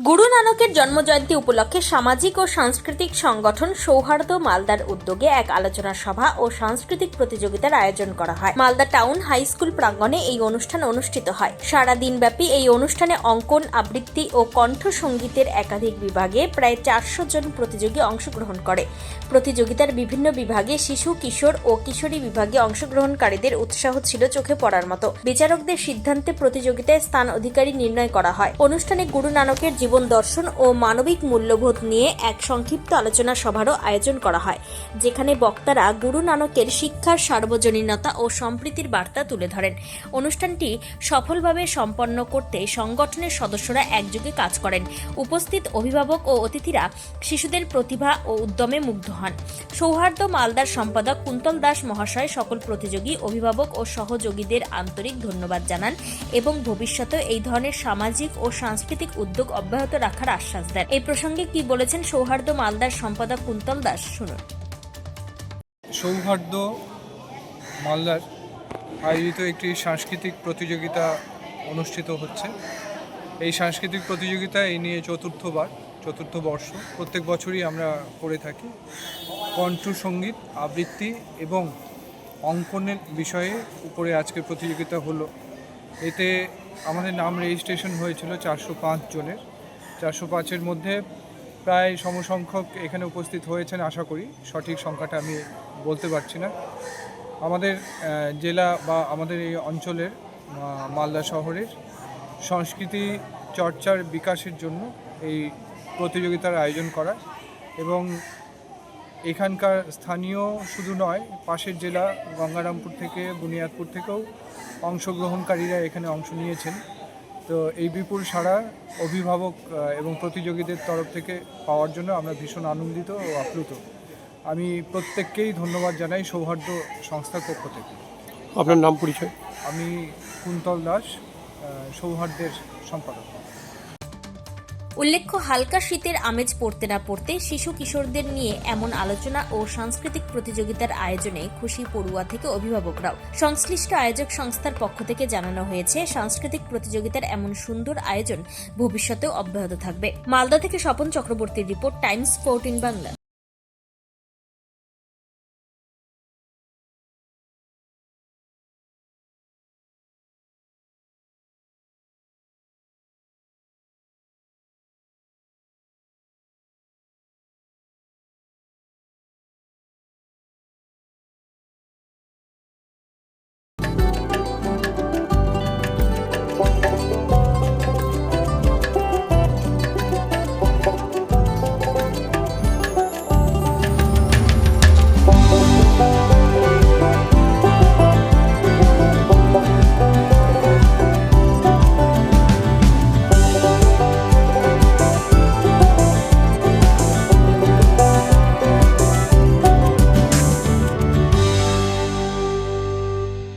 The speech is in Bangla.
গুরু নানকের জন্মজয়ন্তী উপলক্ষে সামাজিক ও সাংস্কৃতিক সংগঠন সৌহার্দ্য মালদার উদ্যোগে এক আলোচনা সভা ও সাংস্কৃতিক প্রতিযোগিতার আয়োজন করা হয়। মালদা টাউন হাই স্কুল প্রাঙ্গণে এই অনুষ্ঠান অনুষ্ঠিত হয়। সারা দিনব্যাপী এই অনুষ্ঠানে অঙ্কন, আবৃত্তি ও কণ্ঠ সঙ্গীতের একাধিক বিভাগে প্রায় চারশো জন প্রতিযোগী অংশগ্রহণ করে। প্রতিযোগিতার বিভিন্ন বিভাগে শিশু, কিশোর ও কিশোরী বিভাগে অংশগ্রহণকারীদের উৎসাহ ছিল চোখে পড়ার মতো। বিচারকদের সিদ্ধান্তে প্রতিযোগিতায় স্থান অধিকারী নির্ণয় করা হয়। অনুষ্ঠানে গুরু নানকের জীবন দর্শন ও মানবিক মূল্যবোধ নিয়ে এক সংক্ষিপ্ত আলোচনা সভারও আয়োজন করা হয়, যেখানে বক্তারা গুরু নানকের শিক্ষার সার্বজনীনতা ও সম্প্রীতির বার্তা তুলে ধরেন। অনুষ্ঠানটি সফলভাবে সম্পন্ন করতে সংগঠনের সদস্যরা একযোগে কাজ করেন। উপস্থিত অভিভাবক ও অতিথিরা শিশুদের প্রতিভা ও উদ্যমে মুগ্ধ হন। সৌহার্দ্য মালদার সম্পাদক কুন্তল দাস মহাশয় সকল প্রতিযোগী, অভিভাবক ও সহযোগীদের আন্তরিক ধন্যবাদ জানান এবং ভবিষ্যতে এই ধরনের সামাজিক ও সাংস্কৃতিক উদ্যোগ অব্যাহত রাখার আশ্বাস দেন। এই প্রসঙ্গে কি বলেছেন সৌহার্দ্য মালদার সম্পাদক কুন্তল দাস, শুনুন। সৌহার্দ্য মালদার আয়োজিত একটি সাংস্কৃতিক প্রতিযোগিতা অনুষ্ঠিত হচ্ছে। এই সাংস্কৃতিক প্রতিযোগিতা এই নিয়ে চতুর্থবার, চতুর্থ বর্ষ। প্রত্যেক বছরই আমরা করে থাকি। কণ্ঠ সংগীত আবৃত্তি এবং অঙ্কনের বিষয়ে উপরে আজকে প্রতিযোগিতা হলো। এতে আমাদের নাম রেজিস্ট্রেশন হয়েছিল চারশো পাঁচ জনের। চারশো পাঁচের মধ্যে প্রায় সমসংখ্যক এখানে উপস্থিত হয়েছেন, আশা করি। সঠিক সংখ্যাটা আমি বলতে পারছি না। আমাদের জেলা বা আমাদের এই অঞ্চলের মালদা শহরের সংস্কৃতি চর্চার বিকাশের জন্য এই প্রতিযোগিতার আয়োজন করা এবং এখানকার স্থানীয় শুধু নয়, পাশের জেলা গঙ্গারামপুর থেকে, বুনিয়াদপুর থেকেও অংশগ্রহণকারীরা এখানে অংশ নিয়েছেন। তো এই বিপুল সাড়া অভিভাবক এবং প্রতিযোগীদের তরফ থেকে পাওয়ার জন্য আমরা ভীষণ আনন্দিত ও আপ্লুত। আমি প্রত্যেককেই ধন্যবাদ জানাই সৌহার্দ্য সংস্থার পক্ষ থেকে। আপনার নাম পরিচয়? আমি কুন্তল দাস সৌহার্দ্যের সম্পাদক। উল্লেখ্য, হালকা শীতের আমেজ পড়তে না পড়তে শিশু কিশোরদের নিয়ে এমন আলোচনা ও সাংস্কৃতিক প্রতিযোগিতার আয়োজনে খুশি পড়ুয়া থেকে অভিভাবকরাও। সংশ্লিষ্ট আয়োজক সংস্থার পক্ষ থেকে জানানো হয়েছে, সাংস্কৃতিক প্রতিযোগিতার এমন সুন্দর আয়োজন ভবিষ্যতেও অব্যাহত থাকবে। মালদা থেকে স্বপন চক্রবর্তীর রিপোর্ট, টাইমস, ফোরটিন বাংলা।